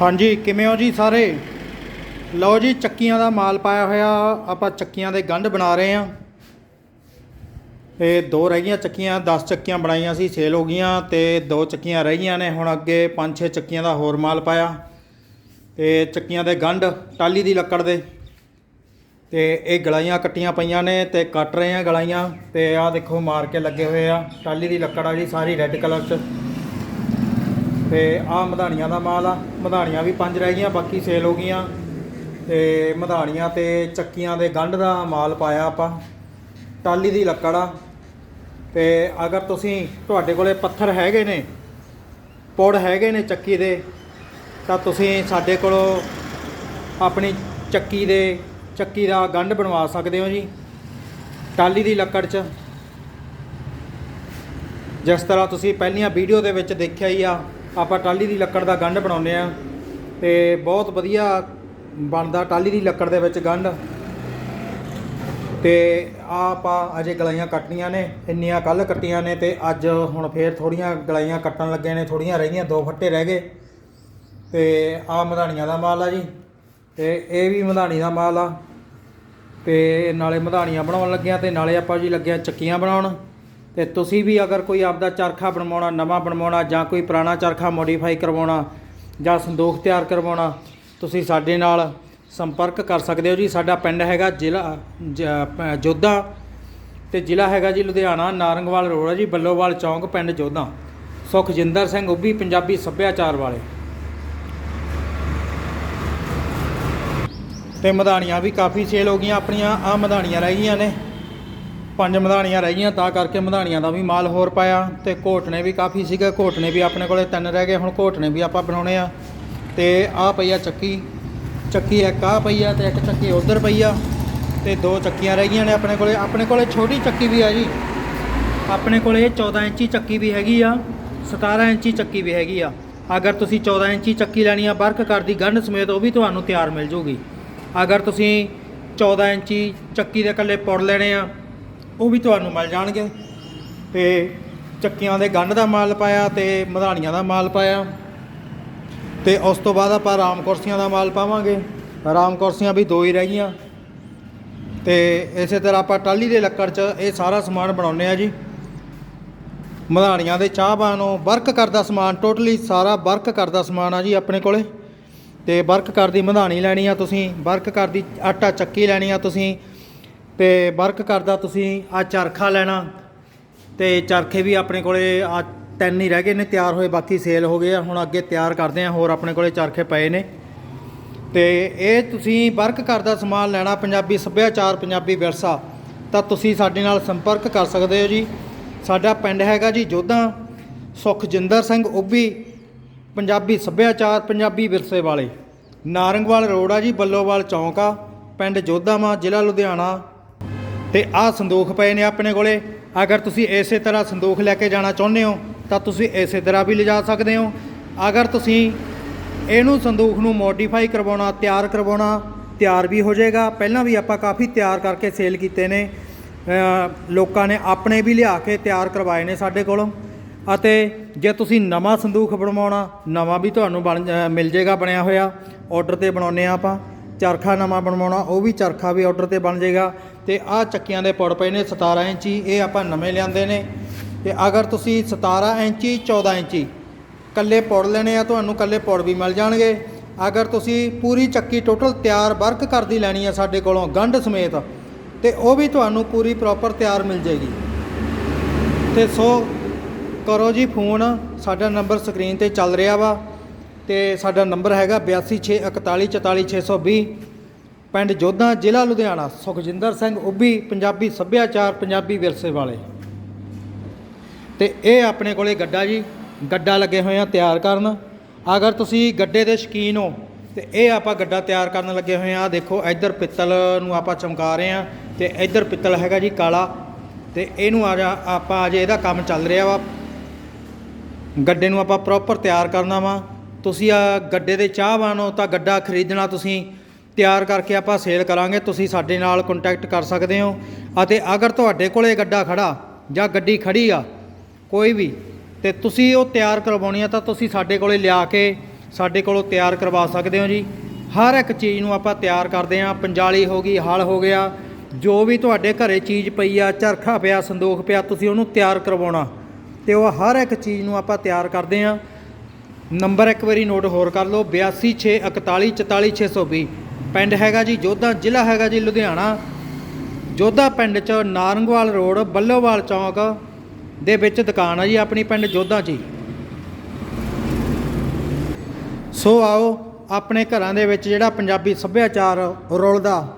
ਹਾਂਜੀ, ਕਿਵੇਂ ਹੋ ਜੀ ਸਾਰੇ? ਲਓ ਜੀ, ਚੱਕੀਆਂ ਦਾ ਮਾਲ ਪਾਇਆ ਹੋਇਆ, ਆਪਾਂ ਚੱਕੀਆਂ ਦੇ ਗੰਢ ਬਣਾ ਰਹੇ ਹਾਂ। ਇਹ ਦੋ ਰਹਿ ਗਈਆਂ ਚੱਕੀਆਂ 10 ਚੱਕੀਆਂ ਬਣਾਈਆਂ ਸੀ ਸੇਲ ਹੋ ਗਈਆਂ ਤੇ ਦੋ ਚੱਕੀਆਂ ਰਹਿ ਗਈਆਂ ਨੇ, ਹੁਣ ਅੱਗੇ 5-6 ਚੱਕੀਆਂ ਦਾ ਹੋਰ ਮਾਲ ਪਾਇਆ। ਤੇ ਚੱਕੀਆਂ ਦੇ ਗੰਢ ਟਾਲੀ ਦੀ ਲੱਕੜ ਦੇ। ਤੇ ਇਹ ਗਲਾਈਆਂ ਕੱਟੀਆਂ ਪਈਆਂ ਨੇ ਤੇ ਕੱਟ ਰਹੇ ਆ ਗਲਾਈਆਂ ਤੇ ਆਹ ਦੇਖੋ ਮਾਰ ਕੇ ਲੱਗੇ ਹੋਏ ਆ ਟਾਲੀ ਦੀ ਲੱਕੜ ਆ ਜੀ ਸਾਰੀ ਰੈੱਡ ਕਲਰ 'ਚ। ਤੇ ਆ ਮਧਾਣੀਆਂ ਦਾ ਮਾਲ ਆ। ਮਧਾਣੀਆਂ ਵੀ ਪੰਜ ਰਹਿ ਗਈਆਂ, ਬਾਕੀ ਸੇਲ ਹੋ ਗਈਆਂ। ਤੇ ਮਧਾਣੀਆਂ ਤੇ ਚੱਕੀਆਂ ਦੇ ਗੰਢ ਦਾ ਮਾਲ ਪਾਇਆ ਆਪਾਂ। ਟਾਲੀ ਦੀ ਲੱਕੜ ਆ। ਤੇ ਅਗਰ ਤੁਸੀਂ ਤੁਹਾਡੇ ਕੋਲੇ ਪੱਥਰ ਹੈਗੇ ਨੇ, ਪੁੜ ਹੈਗੇ ਨੇ ਚੱਕੀ ਦੇ, ਤਾਂ ਤੁਸੀਂ ਸਾਡੇ ਕੋਲੋਂ ਆਪਣੀ ਚੱਕੀ ਦੇ, ਚੱਕੀ ਦਾ ਗੰਢ ਬਣਵਾ ਸਕਦੇ ਹੋ ਜੀ। ਟਾਲੀ ਦੀ ਲੱਕੜ 'ਚ। ਜਿਸ ਤਰ੍ਹਾਂ ਤੁਸੀਂ ਪਹਿਲੀਆਂ ਵੀਡੀਓ ਦੇ ਵਿੱਚ ਦੇਖਿਆ ਹੀ ਆ ਆਪਾਂ ਟਾਲੀ ਦੀ ਲੱਕੜ ਦਾ ਗੰਢ ਬਣਾਉਂਦੇ ਆ ਤੇ ਬਹੁਤ ਵਧੀਆ ਬਣਦਾ ਟਾਲੀ ਦੀ ਲੱਕੜ ਦੇ ਵਿੱਚ ਗੰਢ। ਤੇ ਆਹ ਆਪਾਂ ਅਜੇ ਗਲਾਈਆਂ ਕੱਟਣੀਆਂ ਨੇ, ਇੰਨੀਆਂ ਕੱਲ ਕੱਟੀਆਂ ਨੇ ਤੇ ਅੱਜ ਹੁਣ ਫੇਰ ਥੋੜੀਆਂ ਗਲਾਈਆਂ ਕੱਟਣ ਲੱਗੇ ਨੇ ਥੋੜੀਆਂ ਰਹਿ ਗਈਆਂ, ਦੋ ਫੱਟੇ ਰਹਿ ਗਏ। ਤੇ ਆਹ ਮਧਾਣੀਆਂ ਦਾ ਮਾਲ ਆ ਜੀ, ਤੇ ਇਹ ਵੀ ਮਧਾਣੀ ਦਾ ਮਾਲ ਆ। ਤੇ ਨਾਲੇ ਮਧਾਣੀਆਂ ਬਣਾਉਣ ਲੱਗਿਆ ਤੇ ਨਾਲੇ ਆਪਾਂ ਜੀ ਲੱਗਿਆ ਚੱਕੀਆਂ ਬਣਾਉਣ। ਤੇ ਤੁਸੀਂ ਵੀ ਅਗਰ ਕੋਈ ਆਪਦਾ ਚਰਖਾ ਬਣਵਾਉਣਾ, ਨਵਾਂ ਬਣਵਾਉਣਾ ਜਾਂ ਕੋਈ ਪੁਰਾਣਾ ਚਰਖਾ ਮੋਡੀਫਾਈ ਕਰਵਾਉਣਾ ਜਾਂ ਸੰਦੂਖ ਤਿਆਰ ਕਰਵਾਉਣਾ, ਤੁਸੀਂ ਸਾਡੇ ਨਾਲ ਸੰਪਰਕ ਕਰ ਸਕਦੇ ਹੋ ਜੀ। ਸਾਡਾ ਪਿੰਡ ਹੈਗਾ ਜ਼ਿਲ੍ਹਾ, ਜ- ਪ- ਜੋਧਾ ਤੇ ਜ਼ਿਲ੍ਹਾ ਹੈਗਾ ਜੀ ਲੁਧਿਆਣਾ, ਨਾਰੰਗਵਾਲ ਰੋਡ ਹੈ ਜੀ, ਬੱਲੋਵਾਲ ਚੌਂਕ, ਪਿੰਡ ਜੋਧਾ। ਸੁਖਜਿੰਦਰ ਸਿੰਘ ਉੱਭੀ, ਪੰਜਾਬੀ ਸੱਭਿਆਚਾਰ ਵਾਲੇ। ਤੇ ਮਧਾਣੀਆਂ ਵੀ ਕਾਫੀ ਸੇਲ ਹੋ ਗਈਆਂ ਆਪਣੀਆਂ ਆ ਮਧਾਣੀਆਂ ਰਹਿ ਗਈਆਂ ਨੇ। ਪੰਜ ਮਧਾਣੀਆਂ ਰਹਿ ਗਈਆਂ, ਤਾਂ ਕਰਕੇ ਮਧਾਣੀਆਂ ਦਾ ਵੀ ਮਾਲ ਹੋਰ ਪਾਇਆ ਤੇ ਘੋਟਣੇ ਵੀ ਕਾਫੀ ਸੀਗੇ। ਘੋਟਣੇ ਵੀ ਆਪਣੇ ਕੋਲੇ ਤਿੰਨ ਰਹਿ ਗਏ, ਹੁਣ ਘੋਟਣੇ ਵੀ ਆਪਾਂ ਬਣਾਉਣੇ ਆ। ਤੇ ਆ ਪਈ ਆ ਚੱਕੀ ਚੱਕੀ ਇੱਕ ਆ ਪਈ ਆ ਤੇ ਇੱਕ ਚੱਕੀ ਉਧਰ ਪਈ ਆ ਤੇ ਦੋ ਚੱਕੀਆਂ ਰਹਿ ਗਈਆਂ ਨੇ ਆਪਣੇ ਕੋਲੇ। ਆਪਣੇ ਕੋਲੇ ਛੋਟੀ ਚੱਕੀ ਵੀ ਆ ਜੀ। ਆਪਣੇ ਕੋਲੇ 14 ਇੰਚੀ ਚੱਕੀ ਵੀ ਹੈਗੀ ਆ 17 ਇੰਚੀ ਚੱਕੀ ਵੀ ਹੈਗੀ ਆ। ਅਗਰ ਤੁਸੀਂ 14 ਇੰਚੀ ਚੱਕੀ ਲੈਣੀ ਆ, ਵਰਕ ਕਰਦੀ ਗੰਢ ਸਮੇਤ ਉਹ ਵੀ ਤੁਹਾਨੂੰ ਤਿਆਰ ਮਿਲ ਜੂਗੀ। ਅਗਰ ਤੁਸੀਂ 14 ਇੰਚੀ ਚੱਕੀ ਦੇ ਇਕੱਲੇ ਪੁੜ ਲੈਣੇ ਆ ਉਹ ਵੀ ਤੁਹਾਨੂੰ ਮਿਲ ਜਾਣਗੇ। ਤੇ ਚੱਕੀਆਂ ਦੇ ਗੰਢ ਦਾ ਮਾਲ ਪਾਇਆ ਤੇ ਮਧਾਣੀਆਂ ਦਾ ਮਾਲ ਪਾਇਆ। ਤੇ ਉਸ ਤੋਂ ਬਾਅਦ ਆਪਾਂ ਆਰਾਮ ਕੁਰਸੀਆਂ ਦਾ ਮਾਲ ਪਾਵਾਂਗੇ। ਆਰਾਮ ਕੁਰਸੀਆਂ ਵੀ ਦੋ ਹੀ ਰਹਿ ਗਈਆਂ। ਤੇ ਇਸੇ ਤਰ੍ਹਾਂ ਆਪਾਂ ਟਾਲੀ ਦੇ ਲੱਕੜ 'ਚ ਇਹ ਸਾਰਾ ਸਮਾਨ ਬਣਾਉਂਦੇ ਆ ਜੀ। ਮਧਾਣੀਆਂ ਦੇ ਚਾਹਬਾਨੋਂ ਵਰਕ ਕਰਦਾ ਸਮਾਨ, ਟੋਟਲੀ ਸਾਰਾ ਵਰਕ ਕਰਦਾ ਸਮਾਨ ਆ ਜੀ ਆਪਣੇ ਕੋਲੇ। ਤੇ ਵਰਕ ਕਰਦੀ ਮਧਾਣੀ ਲੈਣੀ ਆ ਤੁਸੀਂ, ਵਰਕ ਕਰਦੀ ਆਟਾ ਚੱਕੀ ਲੈਣੀ ਆ ਤੁਸੀਂ। ਤੇ ਵਰਕ ਕਰਦਾ ਤੁਸੀਂ ਆ ਚਰਖਾ ਲੈਣਾ ਤੇ ਚਰਖੇ ਵੀ ਆਪਣੇ ਕੋਲੇ ਆ ਤਿੰਨ ਹੀ ਰਹਿ ਗਏ ਨੇ, ਤਿਆਰ ਹੋਏ, ਬਾਕੀ ਸੇਲ ਹੋ ਗਏ ਆ। ਹੁਣ ਅੱਗੇ ਤਿਆਰ ਕਰਦੇ ਆ, ਹੋਰ ਆਪਣੇ ਕੋਲੇ ਚਰਖੇ ਪਏ ਨੇ। ਤੇ ਇਹ ਤੁਸੀਂ ਵਰਕ ਕਰਦਾ ਸਮਾਨ ਲੈਣਾ, ਪੰਜਾਬੀ ਸੱਭਿਆਚਾਰ, ਪੰਜਾਬੀ ਵਿਰਸਾ, ਤਾਂ ਤੁਸੀਂ ਸਾਡੇ ਨਾਲ ਸੰਪਰਕ ਕਰ ਸਕਦੇ ਹੋ ਜੀ। ਸਾਡਾ ਪਿੰਡ ਹੈਗਾ ਜੀ ਜੋਧਾ, ਸੁਖਜਿੰਦਰ ਸਿੰਘ ਉੱਭੀ, ਪੰਜਾਬੀ ਸੱਭਿਆਚਾਰ, ਪੰਜਾਬੀ ਵਿਰਸੇ ਵਾਲੇ। ਨਾਰੰਗਵਾਲ ਰੋਡ ਆ ਜੀ, ਬੱਲੋਵਾਲ ਚੌਂਕ ਆ, ਪਿੰਡ ਜੋਧਾਵਾਂ ਜ਼ਿਲ੍ਹਾ ਲੁਧਿਆਣਾ। ਤੇ ਆਹ ਸੰਦੂਖ ਪਏ ਨੇ ਆਪਣੇ ਕੋਲੇ। ਅਗਰ ਤੁਸੀਂ ਇਸੇ ਤਰ੍ਹਾਂ ਸੰਦੂਖ ਲੈ ਕੇ ਜਾਣਾ ਚਾਹੁੰਦੇ ਹੋ, ਤਾਂ ਤੁਸੀਂ ਇਸੇ ਤਰ੍ਹਾਂ ਵੀ ਲਿਜਾ ਸਕਦੇ ਹੋ। ਅਗਰ ਤੁਸੀਂ ਇਹਨੂੰ ਸੰਦੂਖ ਨੂੰ ਮੋਡੀਫਾਈ ਕਰਵਾਉਣਾ, ਤਿਆਰ ਕਰਵਾਉਣਾ, ਤਿਆਰ ਵੀ ਹੋ ਜਾਏਗਾ। ਪਹਿਲਾਂ ਵੀ ਆਪਾਂ ਕਾਫੀ ਤਿਆਰ ਕਰਕੇ ਸੇਲ ਕੀਤੇ ਨੇ। ਲੋਕਾਂ ਨੇ ਆਪਣੇ ਵੀ ਲਿਆ ਕੇ ਤਿਆਰ ਕਰਵਾਏ ਨੇ ਸਾਡੇ ਕੋਲੋਂ। ਅਤੇ ਜੇ ਤੁਸੀਂ ਨਵਾਂ ਸੰਦੂਖ ਬਣਵਾਉਣਾ, ਨਵਾਂ ਵੀ ਤੁਹਾਨੂੰ ਬਣ ਮਿਲ ਜਾਏਗਾ ਬਣਿਆ ਹੋਇਆ। ਆਰਡਰ ਤੇ ਬਣਾਉਂਦੇ ਆ ਆਪਾਂ। ਚਰਖਾ ਨਵਾਂ ਬਣਵਾਉਣਾ, ਉਹ ਵੀ ਚਰਖਾ ਵੀ ਆਰਡਰ ਤੇ ਬਣ ਜਾਏਗਾ। ਤੇ ਆਹ ਚੱਕੀਆਂ ਦੇ ਪੁੜ ਪਏ ਨੇ 17 ਇੰਚੀ, ਇਹ ਆਪਾਂ ਨਵੇਂ ਲਿਆਂਦੇ ਨੇ। ਤੇ ਅਗਰ ਤੁਸੀਂ 17 ਇੰਚੀ 14 ਇੰਚੀ ਕੱਲੇ ਪੁੜ ਲੈਣੇ ਆ, ਤੁਹਾਨੂੰ ਕੱਲੇ ਪੁੜ ਵੀ ਮਿਲ ਜਾਣਗੇ। ਅਗਰ ਤੁਸੀਂ ਪੂਰੀ ਚੱਕੀ ਟੋਟਲ ਤਿਆਰ ਵਰਕ ਕਰਦੀ ਲੈਣੀ ਆ ਸਾਡੇ ਕੋਲੋਂ ਗੰਢ ਸਮੇਤ, ਤੇ ਉਹ ਵੀ ਤੁਹਾਨੂੰ ਪੂਰੀ ਪ੍ਰੋਪਰ ਤਿਆਰ ਮਿਲ ਜਾਏਗੀ। ਤੇ ਸੋ ਕਰੋ ਜੀ ਫੋਨ, ਸਾਡਾ ਨੰਬਰ ਸਕਰੀਨ ਤੇ ਚੱਲ ਰਿਹਾ ਵਾ। ਤੇ ਸਾਡਾ ਨੰਬਰ ਹੈਗਾ 8264144620 ਪਿੰਡ ਜੋਧਾ, ਜ਼ਿਲ੍ਹਾ ਲੁਧਿਆਣਾ, ਸੁਖਜਿੰਦਰ ਸਿੰਘ ਉੱਭੀ, ਪੰਜਾਬੀ ਸੱਭਿਆਚਾਰ, ਪੰਜਾਬੀ ਵਿਰਸੇ ਵਾਲੇ। ਤੇ ਇਹ ਆਪਣੇ ਕੋਲੇ ਗੱਡਾ ਜੀ, ਗੱਡਾ ਲੱਗੇ ਹੋਏ ਆ ਤਿਆਰ ਕਰਨ। ਅਗਰ ਤੁਸੀਂ ਗੱਡੇ ਦੇ ਸ਼ਕੀਨ ਹੋ, ਤੇ ਇਹ ਆਪਾਂ ਗੱਡਾ ਤਿਆਰ ਕਰਨ ਲੱਗੇ ਹੋਏ ਆ। ਦੇਖੋ, ਇੱਧਰ ਪਿੱਤਲ ਨੂੰ ਆਪਾਂ ਚਮਕਾ ਰਹੇ ਆ, ਤੇ ਇੱਧਰ ਪਿੱਤਲ ਹੈਗਾ ਜੀ ਕਾਲਾ। ਤੇ ਇਹਨੂੰ ਆ ਆਪਾਂ ਅਜੇ ਇਹਦਾ ਕੰਮ ਚੱਲ ਰਿਹਾ ਵਾ। ਗੱਡੇ ਨੂੰ ਆਪਾਂ ਪ੍ਰੋਪਰ ਤਿਆਰ ਕਰਨਾ ਵਾ। ਤੁਸੀਂ ਆ ਗੱਡੇ ਦੇ ਚਾਹਵਾਨ ਹੋ ਤਾਂ ਗੱਡਾ ਖਰੀਦਣਾ ਤੁਸੀਂ ਤਿਆਰ ਕਰਕੇ ਆਪਾਂ ਸੇਲ ਕਰਾਂਗੇ, ਤੁਸੀਂ ਸਾਡੇ ਨਾਲ ਕੰਟੈਕਟ ਕਰ ਸਕਦੇ ਹੋ। ਅਤੇ ਅਗਰ ਤੁਹਾਡੇ ਕੋਲੇ ਗੱਡਾ ਖੜਾ ਜਾਂ ਗੱਡੀ ਖੜੀ ਆ, ਕੋਈ ਵੀ, ਤੇ ਤੁਸੀਂ ਉਹ ਤਿਆਰ ਕਰਵਾਉਣੀ ਆ ਤਾਂ ਤੁਸੀਂ ਸਾਡੇ ਕੋਲੇ ਲਿਆ ਕੇ ਸਾਡੇ ਕੋਲੋਂ ਤਿਆਰ ਕਰਵਾ ਸਕਦੇ ਹੋ ਜੀ। ਹਰ ਇੱਕ ਚੀਜ਼ ਨੂੰ ਆਪਾਂ ਤਿਆਰ ਕਰਦੇ ਹਾਂ। ਪੰਜਾਲੀ ਹੋ ਗਈ, ਹਲ ਹੋ ਗਿਆ, ਜੋ ਵੀ ਤੁਹਾਡੇ ਘਰੇ ਚੀਜ਼ ਪਈ ਆ, ਚਰਖਾ ਪਿਆ, ਸੰਦੋਖ ਪਿਆ, ਤੁਸੀਂ ਉਹਨੂੰ ਤਿਆਰ ਕਰਵਾਉਣਾ। ਤੇ ਉਹ ਹਰ ਇੱਕ ਚੀਜ਼ ਨੂੰ ਆਪਾਂ ਤਿਆਰ ਕਰਦੇ ਹਾਂ। ਨੰਬਰ ਇੱਕ ਵਾਰੀ ਨੋਟ ਹੋਰ ਕਰ ਲਓ 8264144620 ਪਿੰਡ ਹੈਗਾ ਜੀ ਜੋਧਾ, ਜ਼ਿਲ੍ਹਾ ਹੈਗਾ ਜੀ ਲੁਧਿਆਣਾ। ਜੋਧਾ ਪਿੰਡ ਚ ਨਾਰੰਗਵਾਲ ਰੋਡ, ਬੱਲੋਵਾਲ ਚੌਂਕ ਦੇ ਵਿੱਚ ਦੁਕਾਨ ਆ ਜੀ ਆਪਣੀ ਪਿੰਡ ਜੋਧਾ ਜੀ। ਸੋ ਆਓ, ਆਪਣੇ ਘਰਾਂ ਦੇ ਵਿੱਚ ਜਿਹੜਾ ਪੰਜਾਬੀ ਸੱਭਿਆਚਾਰ ਰੁਲਦਾ,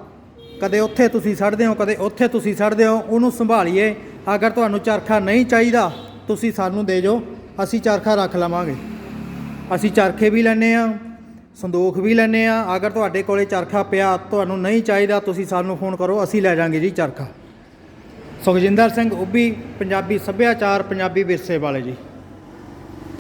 ਕਦੇ ਉੱਥੇ ਤੁਸੀਂ ਸੜਦੇ ਹੋ, ਕਦੇ ਉੱਥੇ ਤੁਸੀਂ ਸੜਦੇ ਹੋ, ਉਹਨੂੰ ਸੰਭਾਲੀਏ। ਅਗਰ ਤੁਹਾਨੂੰ ਚਰਖਾ ਨਹੀਂ ਚਾਹੀਦਾ, ਤੁਸੀਂ ਸਾਨੂੰ ਦੇ ਜੋ, ਅਸੀਂ ਚਰਖਾ ਰੱਖ ਲਵਾਂਗੇ। ਅਸੀਂ ਚਰਖੇ ਵੀ ਲੈਨੇ ਆ ਸੰਦੋਖ ਵੀ ਲੈਨੇ ਆ ਅਗਰ ਤੁਹਾਡੇ ਕੋਲੇ ਚਰਖਾ ਪਿਆ, ਤੁਹਾਨੂੰ ਨਹੀਂ ਚਾਹੀਦਾ, ਤੁਸੀਂ ਸਾਨੂੰ ਫੋਨ ਕਰੋ, ਅਸੀਂ ਲੈ ਜਾਾਂਗੇ ਜੀ ਚਰਖਾ। ਸੁਖਜਿੰਦਰ ਸਿੰਘ ਉੱਭੀ, ਪੰਜਾਬੀ ਸੱਭਿਆਚਾਰ, ਪੰਜਾਬੀ ਵਿਰਸੇ ਵਾਲੇ ਜੀ।